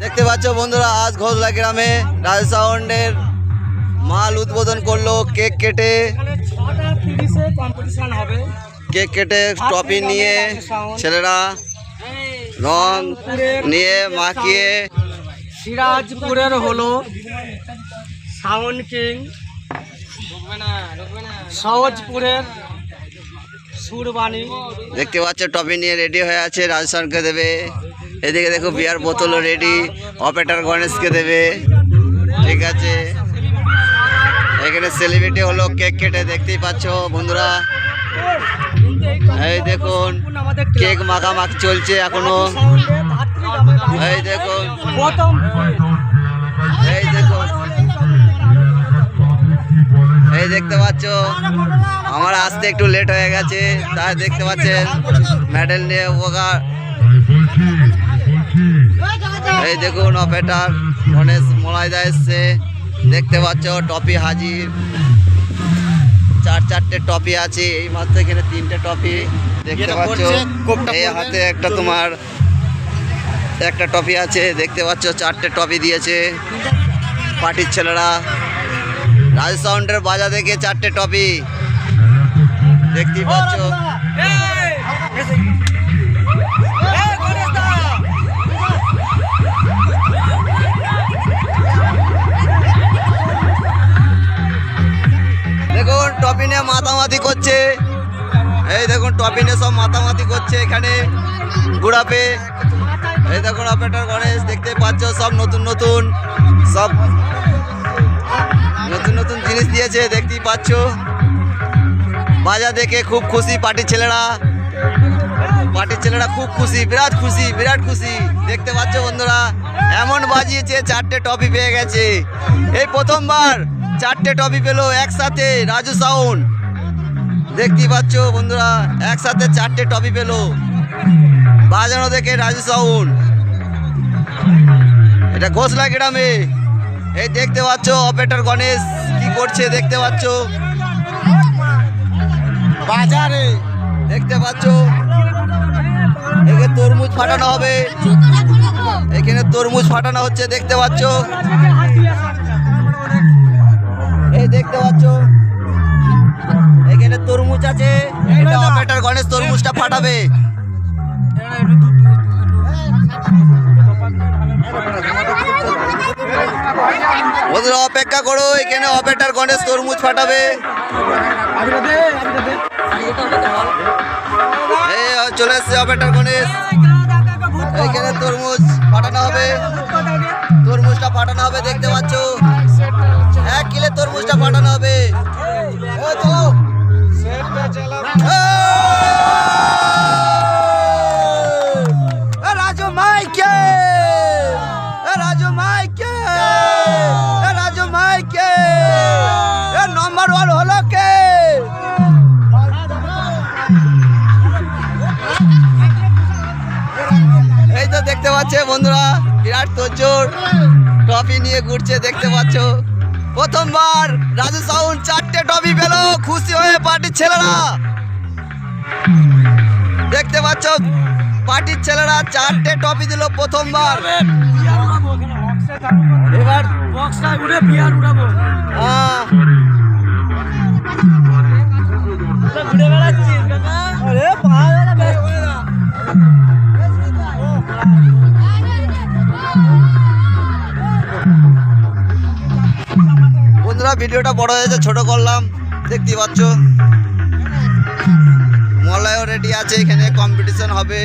দেখতে পাচ্ছ বন্ধুরা আজ ঘোষলা গ্রামে রাজ সাউন্ডের মাল উদ্বোধন করল কেক কেটে। কেক কেটে টপি নিয়ে ছেলেরা রং নিয়ে মাখিয়ে সিরাজপুরের হলো সাউন্ড কিং। সহজপুরের সুরবাণী। দেখতে পাচ্ছ টপি নিয়ে রেডি হয়ে আছে রাজস্থানকে দেবে। এদিকে দেখো বিয়ার বোতলও রেডি অপারেটার গণেশকে দেবে। ঠিক আছে। এখানে সেলিব্রিটি হলো কেক কেটে দেখতেই পাচ্ছ বন্ধুরা। এই দেখুন কেক মাখামাখি চলছে এখনও। এই দেখুন। এই দেখুন। এই দেখতে পাচ্ছ আমার আসতে একটু লেট হয়ে গেছে তাই দেখতে পাচ্ছেন। মেডেল নিয়ে ওগা এই দেখুন অপারেটার গণেশ মলাইদা এসছে। দেখতে পাচ্ছ টপি হাজির। চার চারটে টপি আছে এই মাত্র এখানে তিনটে টপি। দেখতে পাচ্ছ এই হাতে একটা তোমার একটা টপি আছে দেখতে পাচ্ছ চারটে টপি দিয়েছে। পার্টির ছেলেরা। রাজ সাউন্ডের বাজা থেকে চারটে টপি। দেখতেই পাচ্ছ। মাতামাতি করছে। এই দেখুন টপি নিয়ে সব মাতামাতি করছে এখানে। গুড়াপে এই দেখুন, অপারেটর গণেশ, দেখতে পাচ্ছ, সব নতুন নতুন, সব নতুন নতুন জিনিস দিয়েছে, দেখতেই পাচ্ছ। বাজার দেখে খুব খুশি পার্টির ছেলেরা। পার্টির ছেলেরা খুব খুশি, বিরাট খুশি বিরাট খুশি। দেখতে পাচ্ছ বন্ধুরা, এমন বাজিয়েছে, চারটে টপি পেয়ে গেছে। এই প্রথমবার চারটে টপি পেল একসাথে, রাজু সাউন্ড। দেখতেই পাচ্ছ বন্ধুরা, একসাথে চারটে টপি পেল। বাজানো দেখে রাজু সাউন্ড এটা ঘোষলা গ্রামে। এই দেখতে পাচ্ছ অপারেটর গণেশ, কি করছে দেখতে পাচ্ছ? বাজারে দেখতে পাচ্ছ। এখানে তরমুজ ফাটানো হবে। এখানে তরমুজ ফাটানো হচ্ছে, দেখতে পাচ্ছ। এই দেখতে পাচ্ছ। তরমুজ আছে। এটা অপারেটর গণেশ তরমুজটা ফাটাবে। বন্ধুরা অপেক্ষা করো এখানে অপারেটর গণেশ তরমুজ ফাটাবে। চলে এসছে অপারেটর গণেশ। এইখানে তরমুজ ফাটানো হবে। তরমুজটা ফাটানো হবে দেখতে পাচ্ছ? বন্ধুরা বিরাট তোজোর ট্রফি নিয়ে ঘুরছে দেখতে পাচ্ছ প্রথমবার রাজু সাউন্ড চারটে ট্রফি পেল খুশি হয়ে পার্টির ছেলেরা দেখতে পাচ্ছ পার্টির ছেলেরা চারটে ট্রফি দিল প্রথমবার এবার বক্সটা উড়ে বিয়ার উড়াবো আহ, ঘুরে বেড়াচ্ছিস কাকা আরে বন্ধুরা ভিডিওটা বড় হয়েছে ছোট করলাম। দেখতে পাচ্ছ? মলয়ও রেডি আছে এখানে কম্পিটিশন হবে।